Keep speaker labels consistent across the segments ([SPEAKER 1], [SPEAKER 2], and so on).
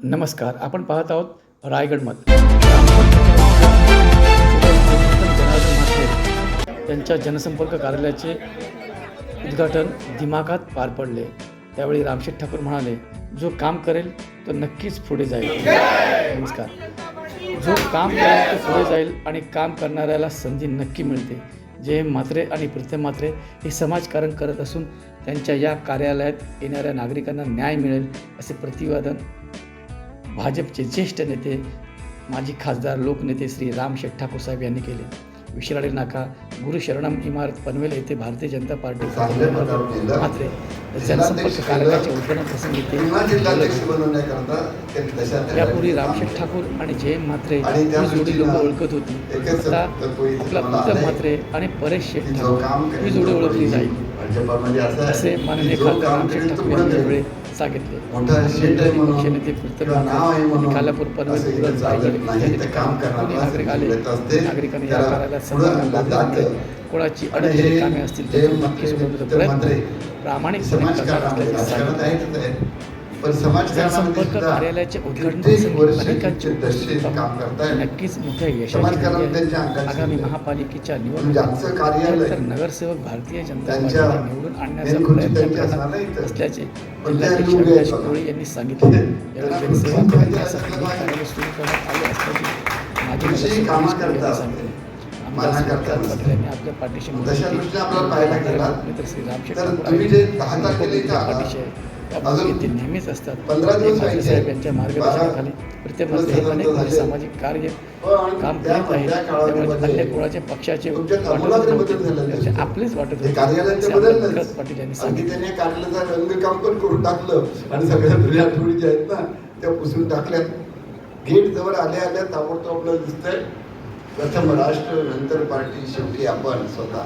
[SPEAKER 1] नमस्कार आपण पाहत आहोत रायगडमध्ये. त्यांच्या जनसंपर्क कार्यालयाचे उद्घाटन दिमाखात पार पडले. त्यावेळी रामशेठ ठाकूर म्हणाले जो काम करेल तो नक्कीच पुढे जाईल. नमस्कार. जो काम करेल तो पुढे जाईल आणि काम करणाऱ्याला संधी नक्की मिळते. जे मात्रे आणि प्रथम मात्रे हे समाजकारण करत असून त्यांच्या या कार्यालयात येणाऱ्या नागरिकांना न्याय मिळेल असे प्रतिवादन भाजपचे ज्येष्ठ नेते माजी खासदार लोकनेते श्री राम शेठ ठाकूर साहेब यांनी केले विशिराळे नाका गुरु शरणम इमारत पनवेल येथे भारतीय जनता पार्टी. मात्रे जनसंपर्क कार्यालयाच्या उद्घाटन प्रसंगी ते यापूर्वी रामशेठ. ठाकूर आणि जयम म्हात्रे
[SPEAKER 2] आणि त्या
[SPEAKER 1] ही जोडी लोक ओळखत होती आता आपला
[SPEAKER 2] आलंय.
[SPEAKER 1] म्हात्रे आणि परेश शेठ
[SPEAKER 2] जो
[SPEAKER 1] ठाकूर ही जोडी ओळखली जाईल
[SPEAKER 2] असं आहे
[SPEAKER 1] असे माननीय खासदार रामशेठ
[SPEAKER 2] तो
[SPEAKER 1] ठाकूर सांगितले. नागरिक आले. नागरिकांनी या लाभल्यामुळे
[SPEAKER 2] जातं.
[SPEAKER 1] कोणाची अडचणी
[SPEAKER 2] हे
[SPEAKER 1] कामे असतील प्रामाणिकपणे करणार
[SPEAKER 2] समाजकारणामध्ये पण समाजकारणामध्ये
[SPEAKER 1] जनसंपर्क कार्यालयाचे उद्घाटन अनेकांची. नक्कीच मोठ्या यशाची आगामी. महापालिकेच्या
[SPEAKER 2] म्हणजे
[SPEAKER 1] निवडणुकीत
[SPEAKER 2] कार्यालय
[SPEAKER 1] तर नगरसेवक भारतीय जनता पार्टीला निवडून आणण्याचा प्रयत्न करणार. असल्याचे जिल्हाध्यक्ष अविनाश. कोळी यांनी सांगितले यावेळी जनसेवा करण्यासाठी. कार्यालय सुरू करण्यात आले असल्याचे माजी नगरसेवक. सांगितले यांनी आपल्या पाठीशी. मित्र श्री पाठीशी आहे. त्या
[SPEAKER 2] अजून
[SPEAKER 1] भूमिकेत ते नेहमीच असतात. साहेब यांच्या मार्गदर्शनाखाली प्रत्येकमध्ये अनेक. म्हणजे सामाजिक कार्य
[SPEAKER 2] हो,
[SPEAKER 1] काम
[SPEAKER 2] त्या
[SPEAKER 1] करीत आहेत.
[SPEAKER 2] त्या
[SPEAKER 1] त्यामुळे अन्य कोणाचे पक्षाचे वाटत. आपलेच वाटत होते. पाटील यांनी सांगितले.
[SPEAKER 2] रंगकाम पण करून टाकलं. आणि सगळ्या जुन्या आठवणी ज्या आहेत ना त्या पुसून टाकल्यात. गेट जवळ आल्या आल्या ताबडतोब आपल्याला दिसतंय. प्रथम राष्ट्र नंतर पार्टी शेवटी आपण स्वतः.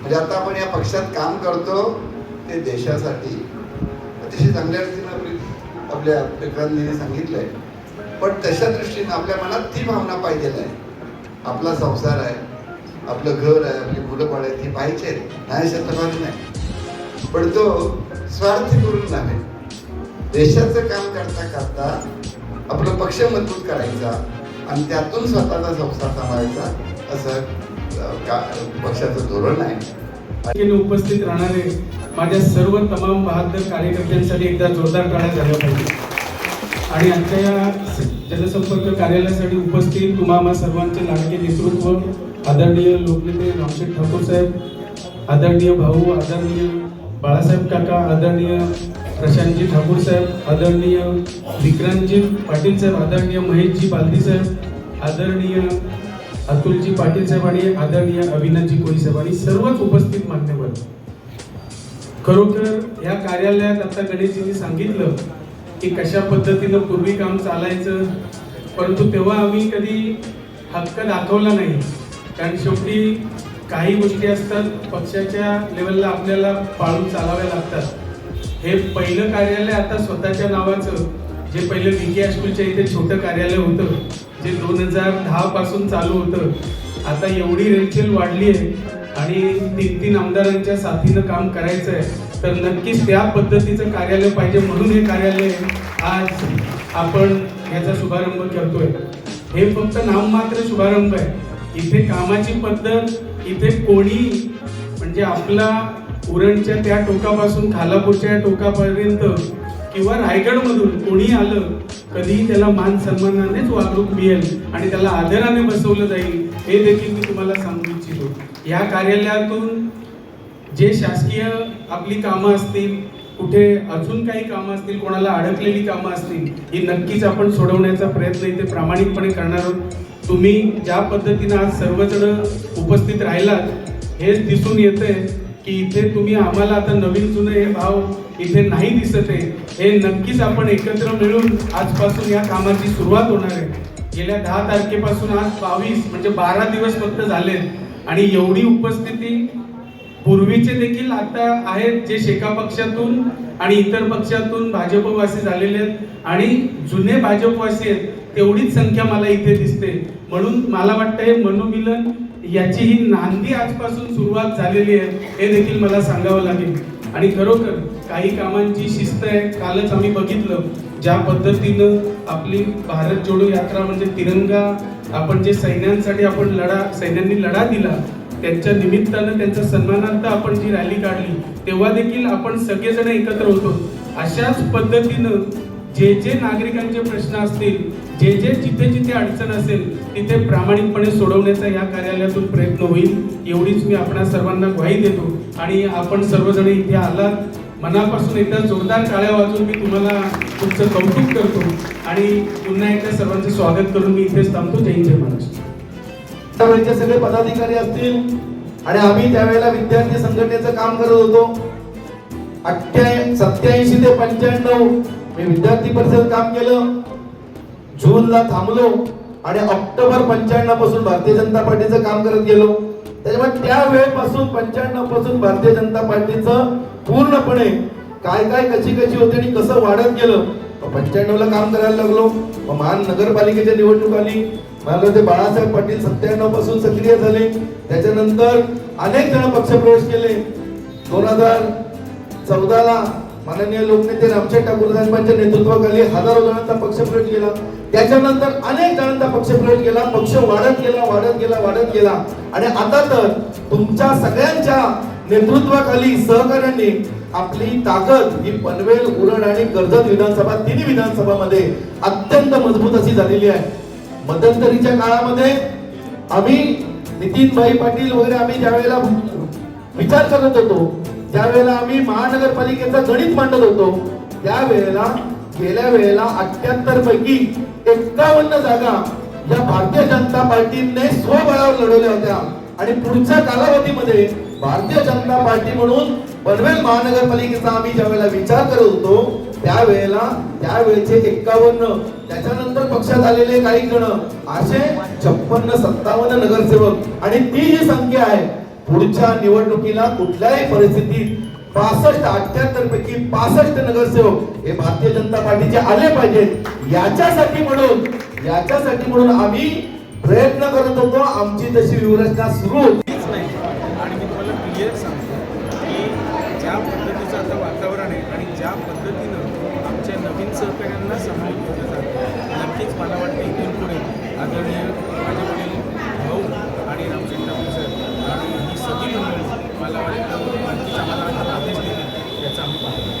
[SPEAKER 2] म्हणजे आता आपण या पक्षात काम करतो ते देशासाठी. अतिशय चांगल्या रीतीनं आपली आपल्या विक्रांतीने सांगितलंय. पण तशा दृष्टीनं आपल्या मनात ती भावना पाहिजे आहे. आपला संसार आहे आपलं घर आहे आपली मुलं बाळ आहेत ती पाहिजे नाही शतभागी नाही. पण तो स्वार्थी करून नव्हे देशाचं काम करता करता आपलं पक्ष मजबूत करायचा आणि त्यातून स्वतःचा संसार सांभाळायचा असं का पक्षाचं धोरण आहे.
[SPEAKER 3] उपस्थित राहणारे माझ्या सर्व तमाम बहादर कार्यकर्त्यांसाठी एकदा जोरदार टाळ्या झाल्या पाहिजे आणि आमच्या या जनसंपर्क कार्यालयासाठी उपस्थित तुम्हाला सर्वांचे लाडके नेतृत्व आदरणीय लोकनेते रामशेठ ठाकूर साहेब आदरणीय भाऊ आदरणीय बाळासाहेब काका आदरणीय प्रशांतजी ठाकूर साहेब आदरणीय विक्रांतजी पाटील साहेब आदरणीय महेशजी बालदी साहेब आदरणीय अतुलजी पाटील साहेब आणि आदरणीय अविनाथजी कोळी साहेब आणि सर्वच उपस्थित मान्यवर. खरोखर या कार्यालयात आता गणेशजींनी सांगितलं की कशा पद्धतीनं पूर्वी काम चालायचं परंतु तेव्हा आम्ही कधी हक्क दाखवला नाही. कारण शेवटी काही गोष्टी असतात पक्षाच्या लेवलला आपल्याला पाळून चालाव्या लागतात. हे पहिलं कार्यालय आता स्वतःच्या नावाचं जे पहिलं विके के हायस्कूलच्या इथे छोटं कार्यालय होतं जे दोन हजार दहा पासून चालू होतं. आता एवढी रेलचेल वाढली आहे आणि तीन तीन आमदारांच्या साथीनं काम करायचं आहे तर नक्कीच त्या पद्धतीचं कार्यालय पाहिजे म्हणून हे कार्यालय आज आपण याचा शुभारंभ करतोय. हे फक्त नाममात्र शुभारंभ आहे. इथे कामाची पद्धत इथे कोणी म्हणजे आपला उरणच्या त्या टोकापासून खालापूरच्या टोकापर्यंत किंवा रायगडमधून कोणी आलं कधीही त्याला मान सन्मानानेच वागणूक मिळेल आणि त्याला आदराने बसवलं जाईल हे देखील मी तुम्हाला सांगू या कार्यालयातून जे शासकीय आपली कामं असतील कुठे अजून काही कामं असतील कोणाला अडकलेली कामं असतील ही नक्कीच आपण सोडवण्याचा प्रयत्न इथे प्रामाणिकपणे करणार आहोत. तुम्ही ज्या पद्धतीनं आज सर्वजण उपस्थित राहिलात हेच दिसून येते की इथे तुम्ही आम्हाला आता नवीन जुने हे भाव इथे नाही दिसत आहे. हे नक्कीच आपण एकत्र मिळून आजपासून या कामाची सुरुवात होणार आहे. गेल्या दहा तारखेपासून आज बावीस म्हणजे बारा दिवस फक्त झाले आणि एवढी उपस्थिती पूर्वीचे देखील आता आहेत जे शेका पक्षातून आणि इतर पक्षातून भाजपवासी झालेले आहेत आणि जुने भाजपवासी आहेत तेवढीच संख्या मला इथे दिसते. म्हणून मला वाटतं हे मनोमिलन याची ही नांदी आजपासून सुरुवात झालेली आहे हे देखील मला सांगावं लागेल. आणि खरोखर काही कामांची शिस्त आहे कालच आम्ही बघितलं. ज्या पद्धतीनं आपली भारत जोडो यात्रा म्हणजे तिरंगा आपण जे सैन्यांसाठी आपण लढा सैन्यांनी लढा दिला त्यांच्या निमित्तानं त्यांच्या सन्मानार्थ आपण जी रॅली काढली तेव्हा देखील आपण सगळेजण एकत्र होतो. अशाच पद्धतीनं जे जे नागरिकांचे प्रश्न असतील जे जे जिथे जिथे अडचण असेल तिथे प्रामाणिकपणे सोडवण्याचा या कार्यालयातून प्रयत्न होईल एवढीच मी आपणा सर्वांना ग्वाही देतो. आणि आपण सर्वजण इथे आलात मनापासून एकदा जोरदार टाळ्या वाजून मी तुम्हाला तुमचं कौतुक करतो आणि पुन्हा एकदा सर्वांचं स्वागत करून मी इथेच थांबतो. जय जय महाराष्ट्र.
[SPEAKER 4] त्यावेळेचे सगळे पदाधिकारी असतील आणि आम्ही त्यावेळेला विद्यार्थी संघटनेचं काम करत होतो. अठ्ठ्या सत्याऐंशी ते पंच्याण्णव मी विद्यार्थी परिषद काम केलं. जूनला थांबलो आणि ऑक्टोबर पंच्याण्णवपासून भारतीय जनता पार्टीचं काम करत गेलो. त्याच्यामुळे त्या वेळेपासून पंच्याण्णव पासून भारतीय जनता पार्टीचं पूर्णपणे काय काय कशी कशी होते आणि कसं वाढत गेलं पंच्याण्णव ला काम करायला लागलो. मग महान नगरपालिकेच्या निवडणूक आली. मला ते बाळासाहेब पाटील सत्त्याण्णवपासून सक्रिय झाले. त्याच्यानंतर अनेक जण पक्षप्रवेश केले. दोन हजार चौदाला माननीय लोकनेते रामशेठ ठाकूर साहेबांच्या नेतृत्वाखाली हजारो जणांचा पक्षप्रवेश केला. त्याच्यानंतर अनेक जणांचा पक्षप्रवेश केला. पक्ष वाढत गेला वाढत गेला वाढत गेला. आणि आता तर तुमच्या सगळ्यांच्या नेतृत्वाखाली सहकार्याने आपली ताकद ही पनवेल उरण आणि कर्जत विधानसभा तिन्ही विधानसभामध्ये अत्यंत मजबूत अशी झालेली आहे. मध्यंतरीच्या काळामध्ये आम्ही नितीनभाई पाटील वगैरे आम्ही ज्यावेळेला विचार करत होतो त्यावेळेला आम्ही महानगरपालिकेचं गणित मांडत होतो त्यावेळेला गेल्या वेळेला अठ्याहत्तर पैकी एक्कावन्न जागा या भारतीय जनता पार्टीने स्वबळावर लढवल्या होत्या. आणि पुढच्या कालावधीमध्ये भारतीय जनता पार्टी म्हणून पनवेल महानगरपालिकेचा आम्ही ज्यावेळेला विचार करत होतो त्यावेळेला त्यावेळेचे एक्कावन्न त्याच्यानंतर पक्षात आलेले काही जण असे छप्पन्न सत्तावन्न नगरसेवक आणि ती जी संख्या आहे पुढच्या निवडणुकीला कुठल्याही परिस्थितीत पासष्ट अठ्याहत्तर पैकी पासष्ट नगरसेवक हे भारतीय जनता पार्टीचे आले पाहिजेत. याच्यासाठी म्हणून याच्यासाठी म्हणून आम्ही प्रयत्न करत होतो आमची तशी व्यूहरचना सुरू होती
[SPEAKER 3] काहीच नाही आणि मी तुम्हाला क्लिअर सांगतो की ज्या पद्धतीचं आता वातावरण आहे आणि ज्या पद्धतीनं आमच्या नवीन सहकार्यांना सामावून घेतलं जातं नक्कीच मला वाटतं इथून पुढे आदरणीय माझे वडील भाऊ आणि रामचंद्र ठाकूर साहेब आणि ही सगळी मंडळी मला वाटतं नक्कीच आम्हाला आदेश देतील याचा आम्ही पाहतो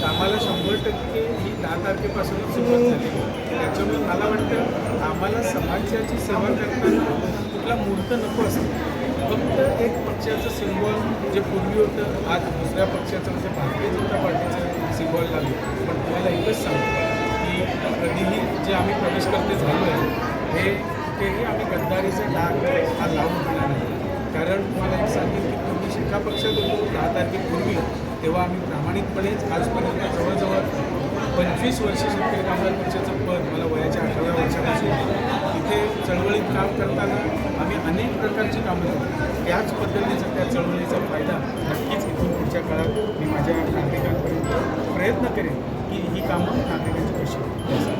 [SPEAKER 3] कामाला शंभर टक्के ही दहा तारखेपासूनच सुरुवात झाली. त्याच्यामुळे मला वाटतं आम्हाला समाजाची सेवा करताना कुठला मूर्त नको असतो. फक्त एक पक्षाचं सिम्बॉल जे पूर्वी होतं आज दुसऱ्या पक्षाचं म्हणजे भारतीय जनता पार्टीचं सिम्बॉल लागलं पण तुम्हाला एकच सांगतो की? कधीही जे आम्ही प्रवेश करते झालो आहे हे कुठेही आम्ही गद्दारीचा डाग हा लावून दिला नाही. कारण तुम्हाला एक सांगेन की पूर्वी शिक्का पक्षात होतो दहा तारखेपूर्वी तेव्हा आम्ही प्रामाणिकपणेच आजपर्यंत जवळजवळ पंचवीस वर्ष शेतकरी कामगार पक्षाचं पद मला वयाच्या अठराव्या वर्षापासून तिथे चळवळीत काम करताना आम्ही अनेक प्रकारची कामं करतो. त्याच पद्धतीचा त्या चळवळीचा फायदा नक्कीच इथून पुढच्या काळात मी माझ्या नागरिकांपर्यंत प्रयत्न करेन की ही कामं नागरिकांची कशी